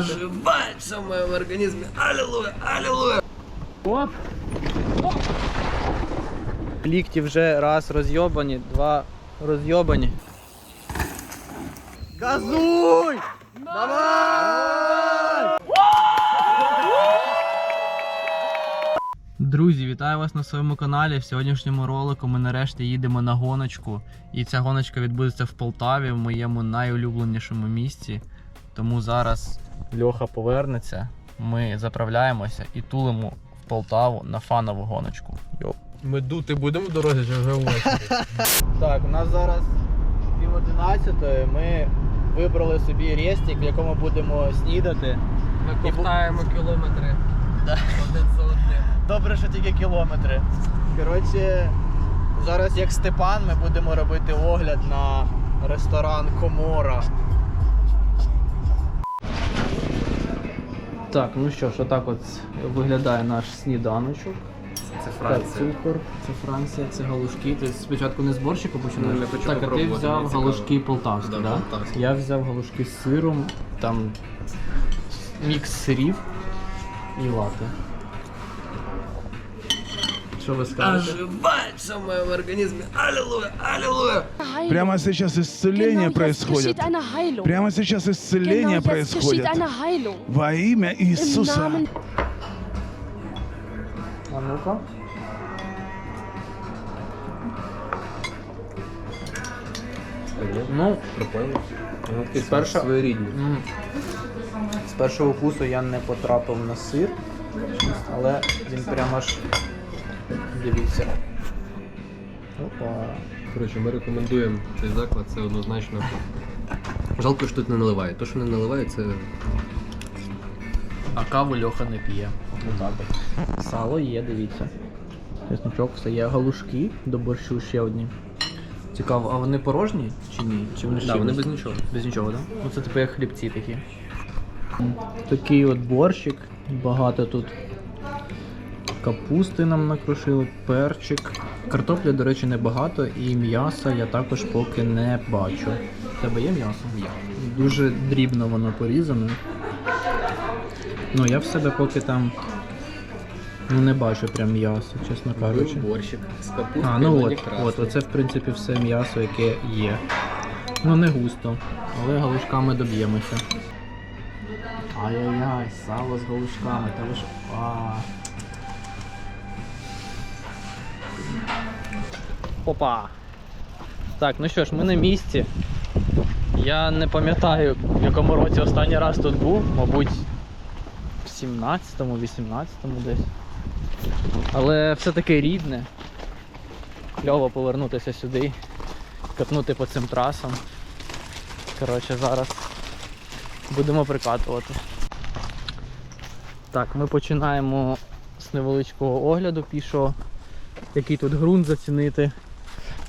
оживает все в моем организме. Аллилуйя, аллилуйя. Оп. Лікті вже раз розйобані, два розйобані. Газуй! Давай! Друзі, вітаю вас на своєму каналі. В сьогоднішньому ролику ми нарешті їдемо на гоночку. І ця гоночка відбудеться в Полтаві, в моєму найулюбленішому місці. Тому зараз Льоха повернеться, ми заправляємося і тулимо в Полтаву на фанову гоночку. Йоп. Ми дути будемо в дорозі чи вже ввечері? Так, у нас зараз пів одинадцятої. Ми вибрали собі рестик, в якому будемо снідати. Ми ковтаємо кілометри. Да. Один за одним. Добре, що тільки кілометри. Коротше, зараз як Степан, ми будемо робити огляд на ресторан Комора. Так, ну що ж, отак от виглядає наш сніданочок. Це Так, цукор, це Франція, це галушки. Ти спочатку не з борщику починаєш? Ну, я хочу так, а ти попробувати, взяв мені цікаво. галушки полтавські, Да, полтавські. Я взяв галушки з сиром, там мікс сирів і лати. Що ви скажете? Оживает все в моем организме. Аллилуйя, аллилуйя. Прямо сейчас исцеление происходит. Прямо сейчас исцеление происходит. Во имя Иисуса. А ну-ка. Ну, Прикольно. Перша- Своєрідні. з першого вкусу я не потрапив на сир, але він прямо аж дивіться. Опа. Коротше, ми рекомендуємо цей заклад, це однозначно. Жалко, що тут не наливає. То, що не наливає, це А каву Льоха не п'є. Отак от. Сало є, дивіться. Чесночок, все є галушки до борщу ще одні. Цікаво, а вони порожні чи ні? Чи вони Да, вони без нічого. Без нічого, так? Да? Ну це типу як хлібці такі. Такий от борщик. Багато тут капусти нам накрошили, перчик. Картоплі, до речі, небагато, і м'яса я також поки не бачу. У тебе є м'ясо? Є. Дуже дрібно воно порізане. Ну, я в себе поки там ну, не бачу прям м'ясо, чесно кажучи. борщик з капусткою. А, ну от, от, оце в принципі все м'ясо, яке є. Ну не густо, але галушками доб'ємося. Ай-яй-яй, сало з галушками, та ви ж. Опа! Так, ну що ж, ми на місці. Я не пам'ятаю, в якому році останній раз тут був, мабуть, в 17-му, 18-му десь. Але все-таки рідне. Кльово повернутися сюди, катнути по цим трасам. Коротше, зараз будемо прикатувати. Так, ми починаємо з невеличкого огляду пішого, який тут ґрунт зацінити.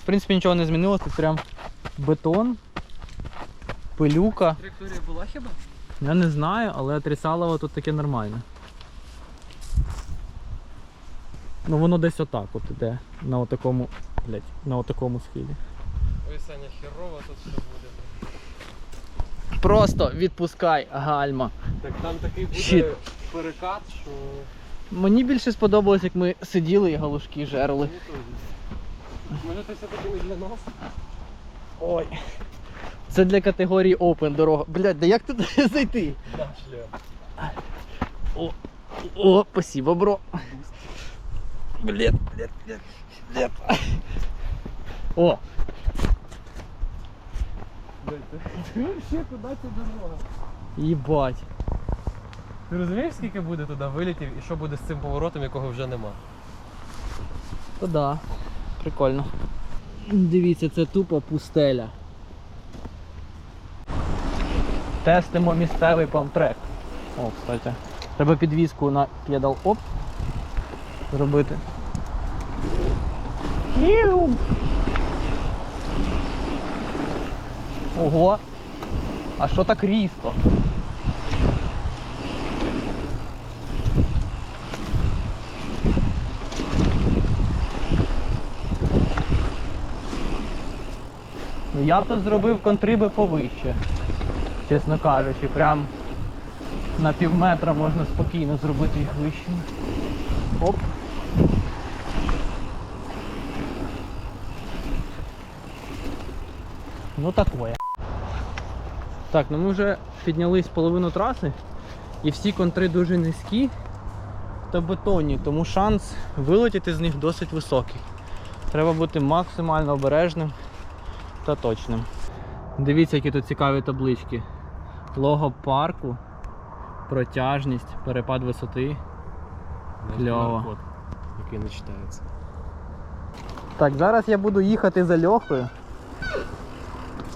В принципі, нічого не змінилося, тут прям бетон, пилюка. Траєкторія була хіба? Я не знаю, але Трісалово тут таке нормальне. Ну воно десь отак от іде. На отакому, блядь, на отакому схилі. Ой, Саня, херово тут все буде. Просто відпускай гальма. Так там такий буде Щит. перекат, що Мені більше сподобалось, як ми сиділи і галушки жерли. мені теж. Може це все-таки для нас? Ой. Це для категорії Open дорога. Блядь, да як туди зайти? О, о, спасибо, бро. Блядь, блядь, блядь, блядь. О, Ще куди ця дорога? їбать. Ти розумієш, скільки буде туди вилітів і що буде з цим поворотом, якого вже нема? То да, прикольно. Дивіться, це тупо пустеля. Тестимо місцевий памтрек. О, кстати. Треба підвіску на педал оп зробити. Іу! Ого! А що так різко? Я б тут зробив контриби повище. Чесно кажучи, прям На пів метра можна спокійно зробити їх вищими. Оп. Ну такое. Так, ну ми вже піднялись половину траси і всі контри дуже низькі та бетонні, тому шанс вилетіти з них досить високий. Треба бути максимально обережним та точним. Дивіться, які тут цікаві таблички. Лого парку, протяжність, перепад висоти. Кльово. Який не читається. Так, зараз я буду їхати за Льохою.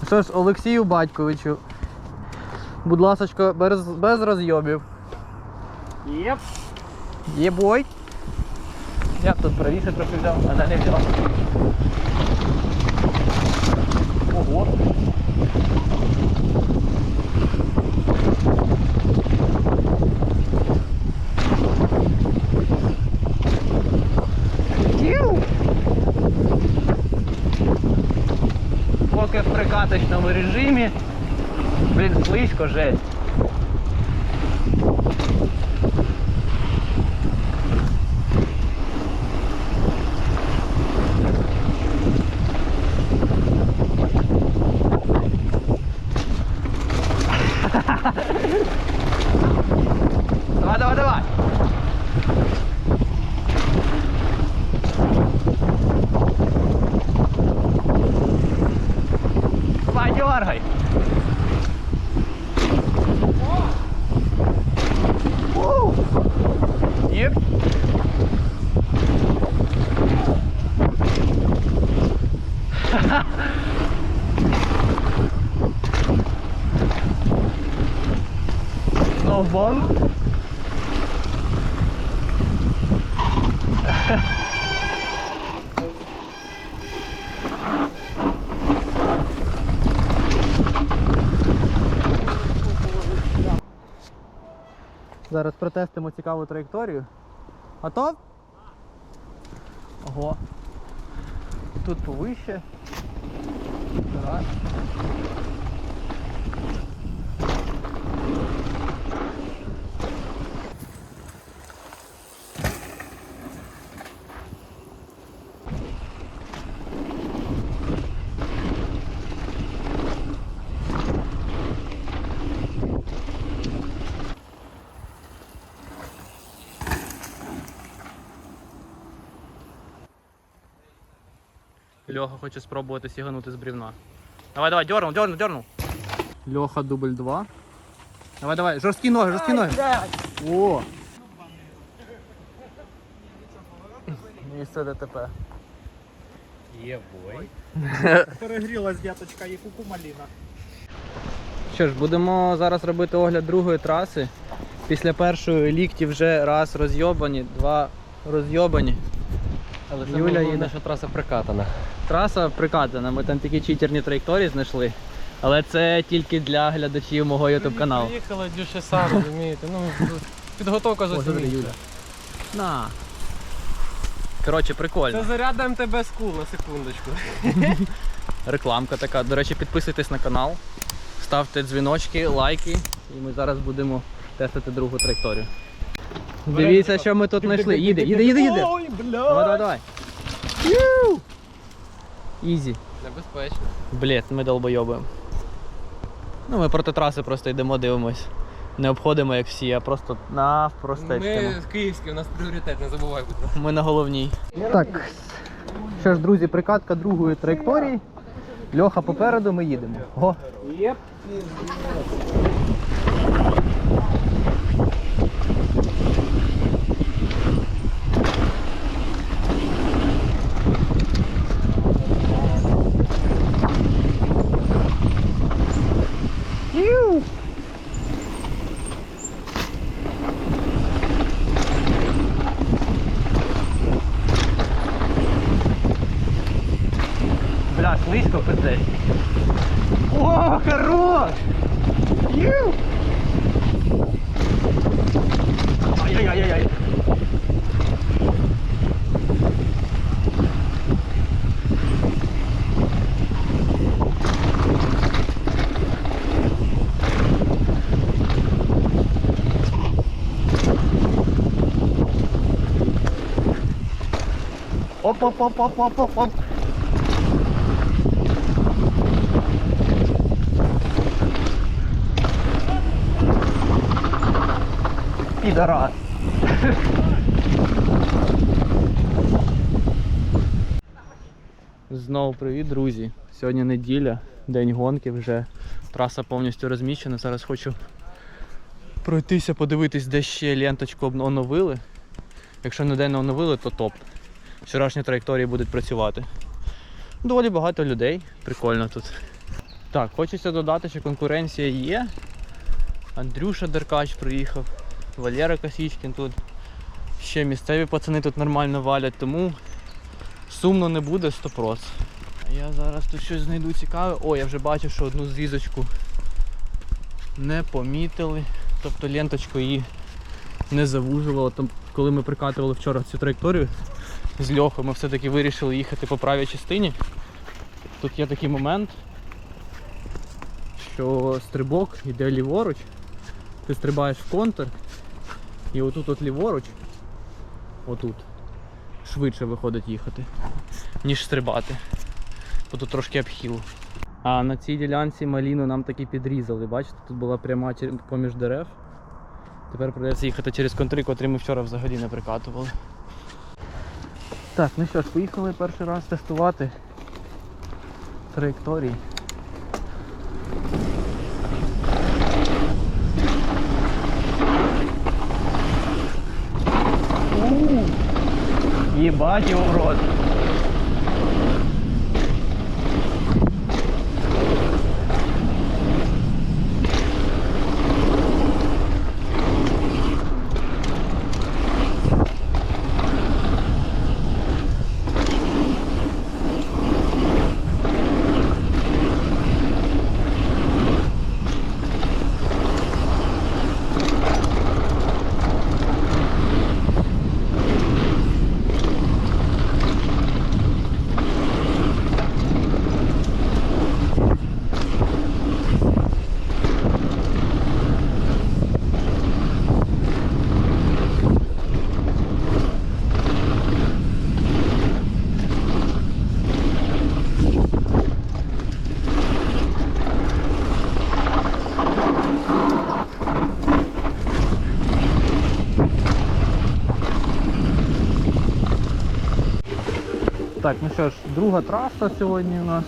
Що ж, Олексію Батьковичу, будь ласочка, без, без розйобів. Єп. Єбой. Я б тут правіше трохи взяв, а не взяв. Тю! Поки в прикаточному режимі. Блін, слизько жесть. Давай, давай, давай. Подергай. Уу. Еп. No. Зараз протестимо цікаву траєкторію. Готов? Ого. Тут повище. Раз. Льоха хоче спробувати сіганути з брівна. Давай, давай, дернув, дернув, дернув. Льоха дубль 2. Давай, давай, жорсткі ноги, жорсткі ноги. О! Місце ДТП. Є бой. Перегрілась дяточка і куку маліна. Що ж, будемо зараз робити огляд другої траси. Після першої лікті вже раз розйобані, два розйобані. Але Юля Юля їде. що траса прикатана. Траса прикатана, ми там такі читерні траєкторії знайшли. Але це тільки для глядачів мого YouTube каналу. Приїхала дюше сам, розумієте. Ну, підготовка зовсім інша. Юля. На. Коротше, прикольно. Це заряд МТБ скул на секундочку. Рекламка така. До речі, підписуйтесь на канал, ставте дзвіночки, лайки, і ми зараз будемо тестити другу траєкторію. Дивіться, що ми тут знайшли. Їде, їде, їде, їде. Ой, бля! Давай, давай, давай. Ю! Ізі. Небезпечно. Блять, ми долбойоби. Ну, ми проти траси просто йдемо, дивимось. Не обходимо як всі, а просто навпростечкимо. Ми київські, у нас пріоритет, не забувай, будь ласка. Ми на головній. Так. Що ж, друзі, прикатка другої траєкторії. Льоха попереду, ми їдемо. Го. Єп. Оп-оп-оп-оп-оп-оп-оп. Підарас. Знову привіт, друзі. Сьогодні неділя, день гонки вже. Траса повністю розміщена. Зараз хочу пройтися, подивитись, де ще ленточку оновили. Якщо ніде не оновили, то топ. Вчорашні траєкторії будуть працювати. Доволі багато людей. Прикольно тут. Так, хочеться додати, що конкуренція є. Андрюша Деркач приїхав, Валера Косічкін тут. Ще місцеві пацани тут нормально валять, тому сумно не буде 100%. А Я зараз тут щось знайду цікаве. О, я вже бачив, що одну зрізочку не помітили. Тобто ленточку її не завужувало. Коли ми прикатували вчора цю траєкторію з Льохою, ми все-таки вирішили їхати по правій частині. Тут є такий момент, що стрибок йде ліворуч, ти стрибаєш в контур, і отут от ліворуч, отут, швидше виходить їхати, ніж стрибати. Бо тут трошки обхіл. А на цій ділянці маліну нам таки підрізали. Бачите, тут була пряма поміж дерев. Тепер придеться їхати через контри, котрі ми вчора взагалі не прикатували. Так, ну що ж, поїхали перший раз тестувати траєкторії. Ебать його в рот. Так, ну що ж, друга траса сьогодні у нас.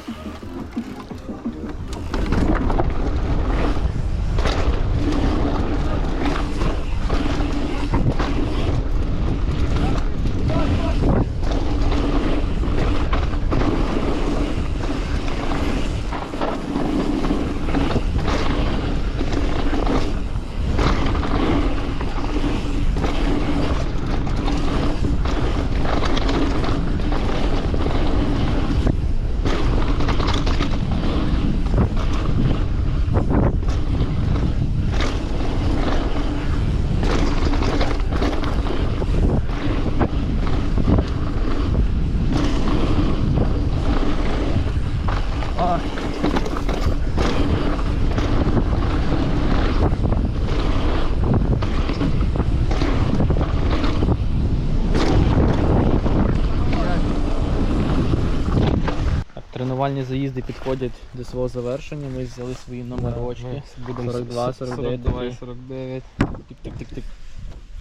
Тренувальні заїзди підходять до свого завершення. Ми взяли свої номерочки. Будемо 42, 49 такі. 49. Тик-тик-тик-тик.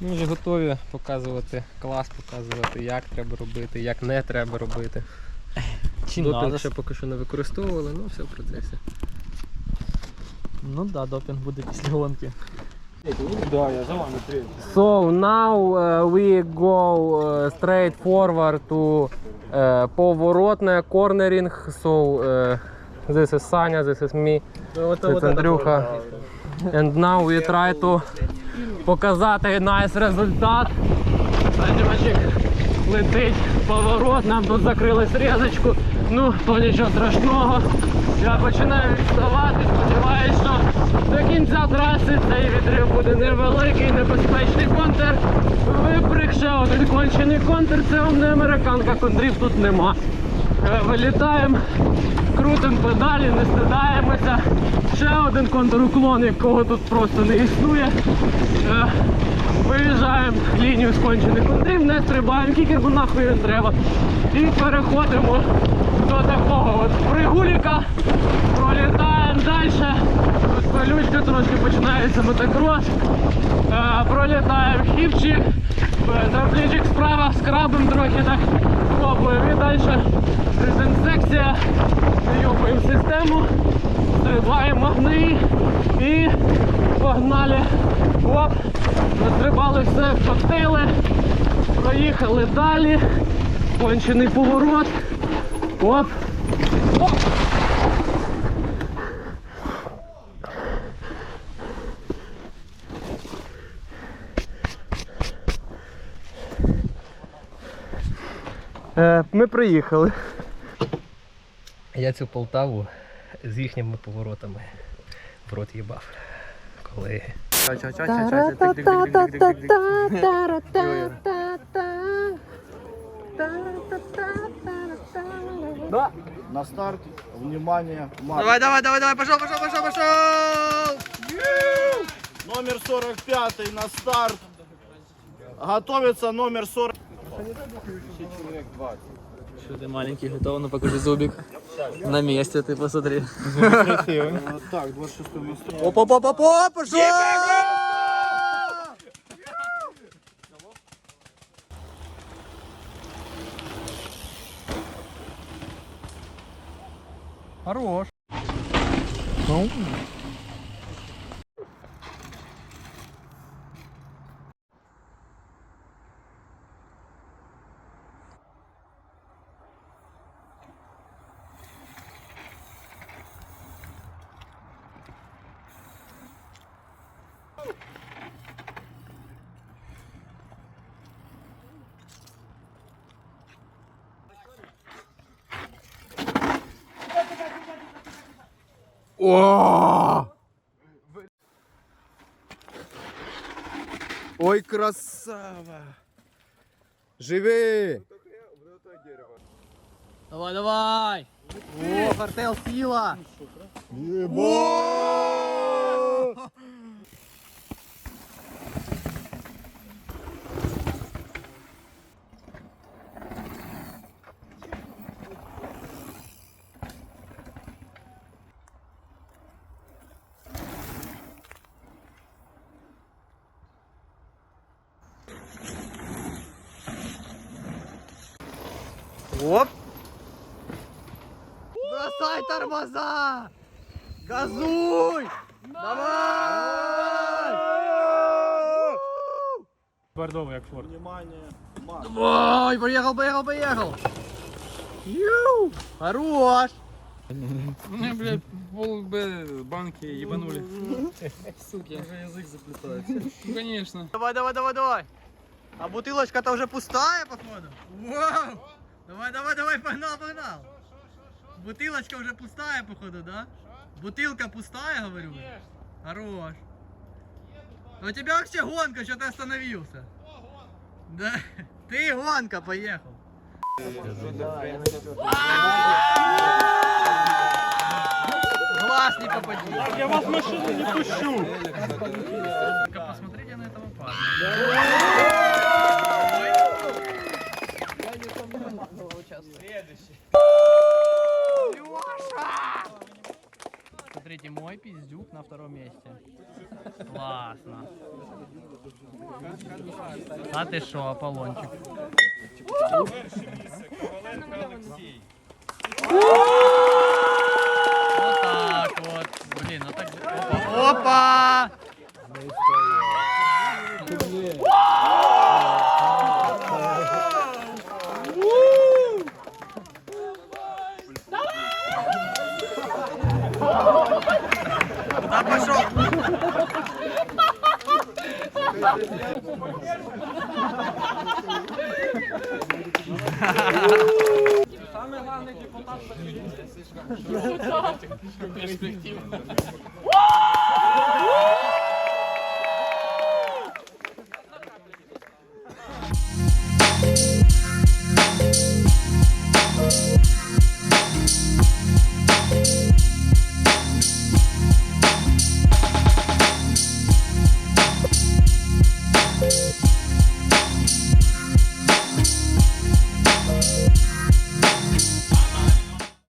Ми вже готові показувати клас, показувати, як треба робити, як не треба робити. Чи Допінг надо? ще поки що не використовували, ну все в процесі. Ну да, допінг буде після гонки. So now uh, we go uh, straight forward to uh, поворотне cornering. So uh, this is Саня, this is me, this Андрюха. And now we try to показати nice результат. Санечек летить поворот, нам тут закрили срізочку. Ну, то нічого страшного. Я починаю відставати, сподіваюся, що до кінця траси цей відрив буде невеликий, небезпечний контр. Випрыг ще один кончений контр, це вам не американка, контрів тут нема. Е, Вилітаємо, крутимо педалі, не стидаємося. Ще один контур уклон, якого тут просто не існує. Е, Виїжджаю лінію скончених контрів, не стрибаємо, кікер, бо нахуй не треба. І переходимо до такого от пригуліка, пролітаємо далі. Тут колючка трошки починається мотокрос. Е, пролітаємо хіпчик, е, трамплінчик справа, скрабом трохи так пробуємо. І далі резинсекція, йобаємо систему, стрибаємо магни і погнали. Оп, настрибали все, вкотили, проїхали далі, кончений поворот. Оп. Оп. Е, Ми приїхали. Я цю Полтаву з їхніми поворотами в рот їбав. Коли. На старт, внимание, марш. Давай, давай, давай, давай, пошел, пошел, пошел, пошел! Номер 45 на старт. Готовится номер 40. Что ты маленький, готов? Ну покажи зубик. На месте ты посмотри. Так, 26 на старт. Оп оп оп оп оп пошел! Хорош. Ой, красава! Живи! Давай, давай! О, картел сила! Оп! Бросай тормоза! Газуй! Давай! Бордовий, як форт. Внимание. Ой, поехал, поехал, поехал! Ю! Хорош! Мне, блядь, пол банки ебанули. Суки. Уже язык заплетается. Ну, конечно. Давай, давай, давай, давай! А бутылочка-то уже пустая, походу? Вау! Давай, давай, давай, погнал, погнал! Бутылочка уже пустая, походу, да? Бутылка пустая, говорю? Хорош. А у тебя вообще гонка, что ты остановился? Да. Ты гонка, поехал. Глаз не попади. Я вас в машину не пущу. Посмотрите на этого парня. Смотрите, мой пиздюк на втором месте. Классно. А ты шо, Аполлончик? Вот так вот. Блин, ну так... Опа! Саме головне депутат перспектив.